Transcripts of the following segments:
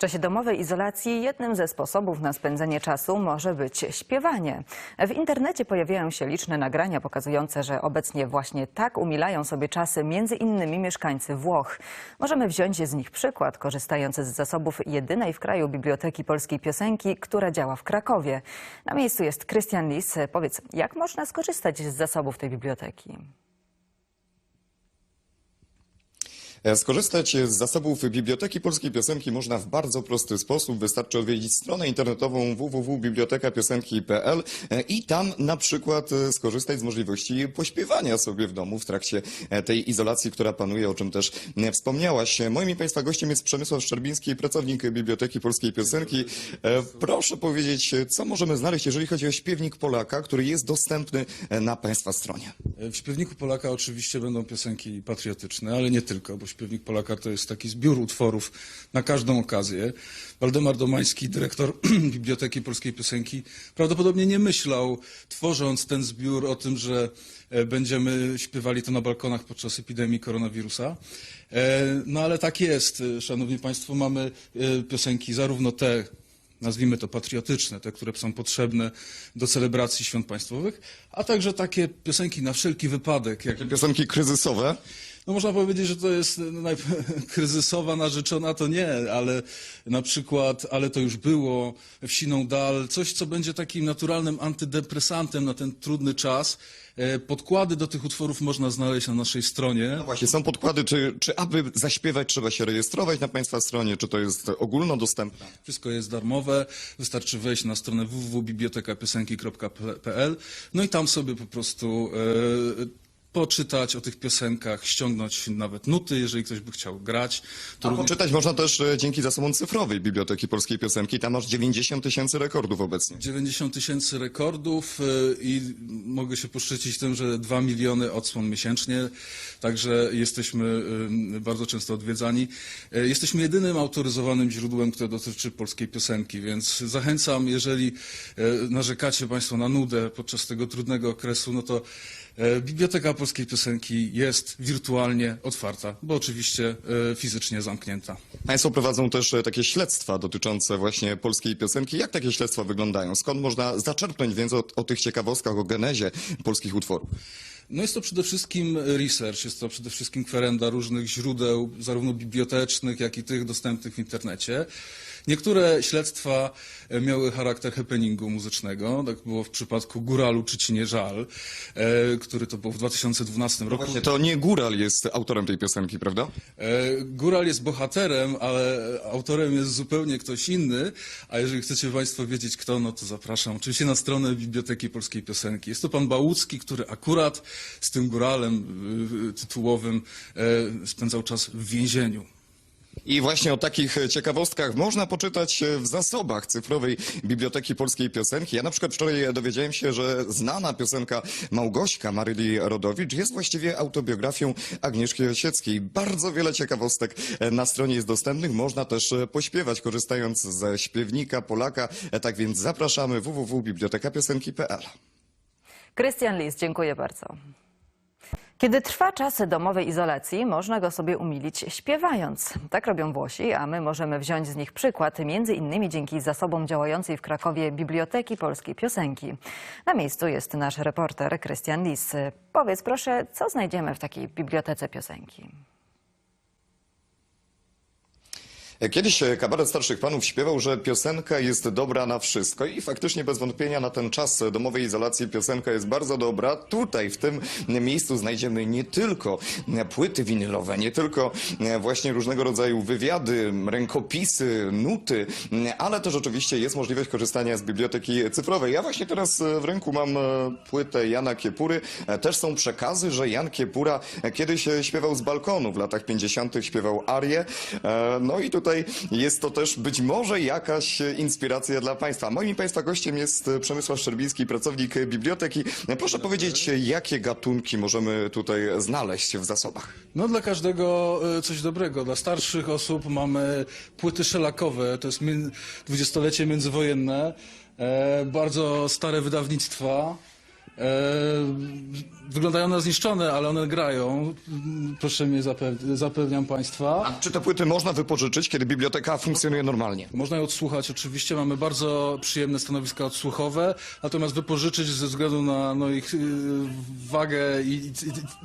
czasie domowej izolacji jednym ze sposobów na spędzenie czasu może być śpiewanie. W internecie pojawiają się liczne nagrania pokazujące, że obecnie właśnie tak umilają sobie czasy między innymi mieszkańcy Włoch. Możemy wziąć z nich przykład, korzystając z zasobów jedynej w kraju Biblioteki Polskiej Piosenki, która działa w Krakowie. Na miejscu jest Krystian Lis. Powiedz, jak można skorzystać z zasobów tej biblioteki? E, Skorzystać z zasobów Biblioteki Polskiej Piosenki można w bardzo prosty sposób. Wystarczy odwiedzić stronę internetową www.bibliotekapiosenki.pl e, i tam na przykład e, skorzystać z możliwości pośpiewania sobie w domu w trakcie e, tej izolacji, która panuje, o czym też e, wspomniałaś. E, Moim i Państwa gościem jest Przemysław Szczerbiński, pracownik Biblioteki Polskiej Piosenki. E, Proszę powiedzieć, e, co możemy znaleźć, jeżeli chodzi o śpiewnik Polaka, który jest dostępny e, na Państwa stronie. W śpiewniku Polaka oczywiście będą piosenki patriotyczne, ale nie tylko, bo śpiewnik Polaka to jest taki zbiór utworów na każdą okazję. Waldemar Domański, dyrektor Biblioteki Polskiej Piosenki, prawdopodobnie nie myślał, tworząc ten zbiór, o tym, że e, będziemy śpiewali to na balkonach podczas epidemii koronawirusa. E, No ale tak jest, e, szanowni państwo, mamy piosenki zarówno te nazwijmy to patriotyczne, te, które są potrzebne do celebracji świąt państwowych, a także takie piosenki na wszelki wypadek, jak Piosenki kryzysowe. No można powiedzieć, że to jest naj... kryzysowa narzeczona, to nie, ale na przykład, ale to już było, w siną dal, coś, co będzie takim naturalnym antydepresantem na ten trudny czas. E, Podkłady do tych utworów można znaleźć na naszej stronie. No właśnie, są podkłady, czy, czy aby zaśpiewać trzeba się rejestrować na Państwa stronie, czy to jest ogólnodostępne? Wszystko jest darmowe, wystarczy wejść na stronę www.bibliotekapiosenki.pl no i tam sobie po prostu e, poczytać o tych piosenkach, ściągnąć nawet nuty, jeżeli ktoś by chciał grać. To A również- poczytać można też e, dzięki zasobom cyfrowej Biblioteki Polskiej Piosenki. Tam masz 90 tysięcy rekordów obecnie. 90 tysięcy rekordów y, i mogę się poszczycić tym, że 2 miliony odsłon miesięcznie, także jesteśmy y, bardzo często odwiedzani. Y, Jesteśmy jedynym autoryzowanym źródłem, które dotyczy polskiej piosenki, więc zachęcam, jeżeli y, narzekacie Państwo na nudę podczas tego trudnego okresu, no to Biblioteka Polskiej Piosenki jest wirtualnie otwarta, bo oczywiście y, fizycznie zamknięta. Państwo prowadzą też e, takie śledztwa dotyczące właśnie polskiej piosenki. Jak takie śledztwa wyglądają? Skąd można zaczerpnąć wiedzę o, o tych ciekawostkach, o genezie polskich utworów? No jest to przede wszystkim research, jest to przede wszystkim kwerenda różnych źródeł, zarówno bibliotecznych, jak i tych dostępnych w internecie. Niektóre śledztwa e, miały charakter happeningu muzycznego, tak było w przypadku Góralu czy Ci nie żal, e, który to był w 2012 roku. Właśnie to nie Góral jest autorem tej piosenki, prawda? E, Góral jest bohaterem, ale autorem jest zupełnie ktoś inny, a jeżeli chcecie Państwo wiedzieć kto, no to zapraszam oczywiście na stronę Biblioteki Polskiej Piosenki. Jest to pan Bałucki, który akurat z tym góralem y, y, tytułowym spędzał czas w więzieniu. I właśnie o takich e, ciekawostkach można poczytać e, w zasobach cyfrowej Biblioteki Polskiej Piosenki. Ja na przykład wczoraj dowiedziałem się, że znana piosenka Małgośka Maryli Rodowicz jest właściwie autobiografią Agnieszki Osieckiej. Bardzo wiele ciekawostek e, na stronie jest dostępnych. Można też e, pośpiewać, korzystając ze śpiewnika Polaka. E, Tak więc zapraszamy www.bibliotekapiosenki.pl. Krystian Lis, dziękuję bardzo. Kiedy trwa czas domowej izolacji, można go sobie umilić śpiewając. Tak robią Włosi, a my możemy wziąć z nich przykład, między innymi dzięki zasobom działającej w Krakowie Biblioteki Polskiej Piosenki. Na miejscu jest nasz reporter Krystian Lis. Powiedz proszę, co znajdziemy w takiej bibliotece piosenki? Kiedyś e, kabaret starszych panów śpiewał, że piosenka jest dobra na wszystko i faktycznie bez wątpienia na ten czas domowej izolacji piosenka jest bardzo dobra. Tutaj w tym miejscu znajdziemy nie tylko płyty winylowe, nie tylko e, właśnie różnego rodzaju wywiady, rękopisy, nuty, ale też oczywiście jest możliwość korzystania z biblioteki cyfrowej. Ja właśnie teraz e, w ręku mam e, płytę Jana Kiepury. E, Też są przekazy, że Jan Kiepura e, kiedyś e, śpiewał z balkonu. W latach 50. śpiewał arię. E, No i tutaj jest to też być może jakaś inspiracja dla Państwa. Moim Państwa gościem jest Przemysław Szczerbiński, pracownik biblioteki. Proszę powiedzieć, jakie gatunki możemy tutaj znaleźć w zasobach? No dla każdego e, coś dobrego. Dla starszych osób mamy płyty szelakowe, to jest dwudziestolecie międzywojenne, e, bardzo stare wydawnictwa. Wyglądają na zniszczone, ale one grają. Proszę mnie zapew- zapewniam Państwa. Czy te płyty można wypożyczyć, kiedy biblioteka funkcjonuje normalnie? Można je odsłuchać oczywiście, mamy bardzo przyjemne stanowiska odsłuchowe, natomiast wypożyczyć ze względu na no, ich y, wagę i, i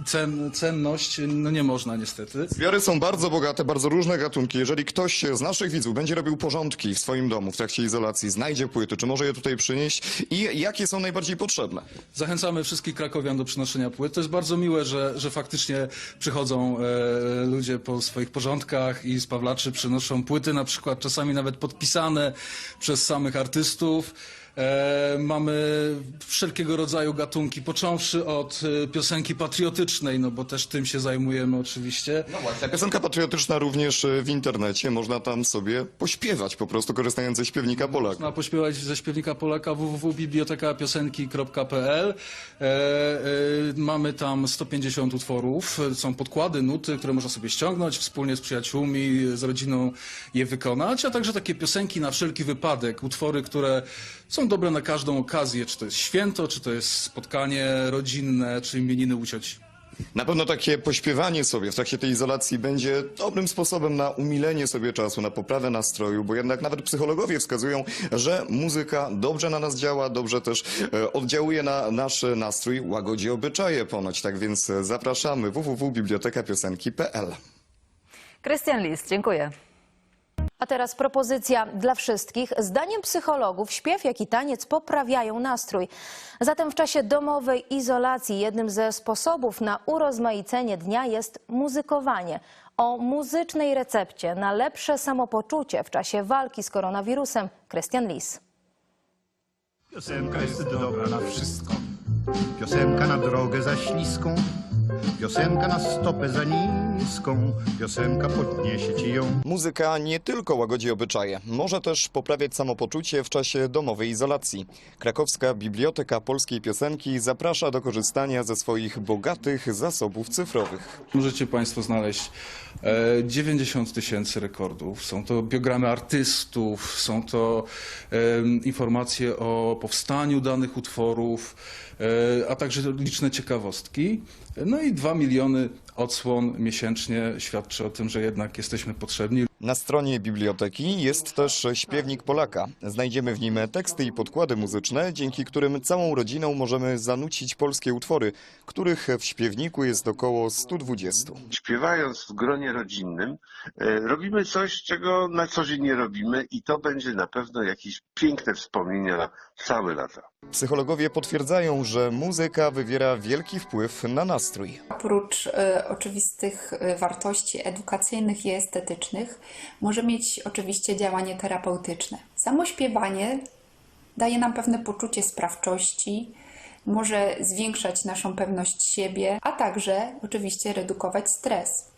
cen, cenność no nie można niestety. Zbiory są bardzo bogate, bardzo różne gatunki. Jeżeli ktoś z naszych widzów będzie robił porządki w swoim domu w trakcie izolacji, znajdzie płyty, czy może je tutaj przynieść i jakie są najbardziej potrzebne? Zachęcamy wszystkich krakowian do przynoszenia płyt. To jest bardzo miłe, że, że faktycznie przychodzą e, ludzie po swoich porządkach i z Pawlaczy przynoszą płyty, na przykład czasami nawet podpisane przez samych artystów. E, mamy wszelkiego rodzaju gatunki, począwszy od e, piosenki patriotycznej, no bo też tym się zajmujemy oczywiście. No właśnie. Piosenka patriotyczna również e, w internecie. Można tam sobie pośpiewać po prostu, korzystając ze śpiewnika Polak. Można pośpiewać ze śpiewnika Polaka www.bibliotekapiosenki.pl. Mamy tam 150 utworów, są podkłady, nuty, które można sobie ściągnąć, wspólnie z przyjaciółmi, z rodziną je wykonać, a także takie piosenki na wszelki wypadek, utwory, które są dobre na każdą okazję, czy to jest święto, czy to jest spotkanie rodzinne, czy imieniny u cioci. Na pewno takie pośpiewanie sobie w trakcie tej izolacji będzie dobrym sposobem na umilenie sobie czasu, na poprawę nastroju, bo jednak nawet psychologowie wskazują, że muzyka dobrze na nas działa, dobrze też e, oddziałuje na nasz nastrój, łagodzi obyczaje ponoć. Tak więc zapraszamy www.bibliotekapiosenki.pl. Krystian Lis, dziękuję. A teraz propozycja dla wszystkich. Zdaniem psychologów śpiew, jak i taniec poprawiają nastrój. Zatem w czasie domowej izolacji jednym ze sposobów na urozmaicenie dnia jest muzykowanie. O muzycznej recepcie na lepsze samopoczucie w czasie walki z koronawirusem Krystian Lis. Piosenka jest dobra na wszystko. Piosenka na drogę za śliską. Piosenka na stopę za niską. Piosenka podniesie ci ją. Muzyka nie tylko łagodzi obyczaje, może też poprawiać samopoczucie w czasie domowej izolacji. Krakowska Biblioteka Polskiej Piosenki zaprasza do korzystania ze swoich bogatych zasobów cyfrowych. Możecie Państwo znaleźć e, 90 tysięcy rekordów. Są to biogramy artystów, są to informacje o powstaniu danych utworów, e, a także liczne ciekawostki. No i 2 miliony odsłon miesięcznie świadczy o tym, że jednak jesteśmy potrzebni. Na stronie biblioteki jest też śpiewnik Polaka. Znajdziemy w nim teksty i podkłady muzyczne, dzięki którym całą rodziną możemy zanucić polskie utwory, których w śpiewniku jest około 120. śpiewając w gronie rodzinnym, e, robimy coś, czego na co dzień nie robimy i to będzie na pewno jakieś piękne wspomnienia na całe lata. Psychologowie potwierdzają, że muzyka wywiera wielki wpływ na nastrój. oprócz e, oczywistych e, wartości edukacyjnych i estetycznych, może mieć oczywiście działanie terapeutyczne. Samo śpiewanie daje nam pewne poczucie sprawczości, może zwiększać naszą pewność siebie, a także oczywiście redukować stres.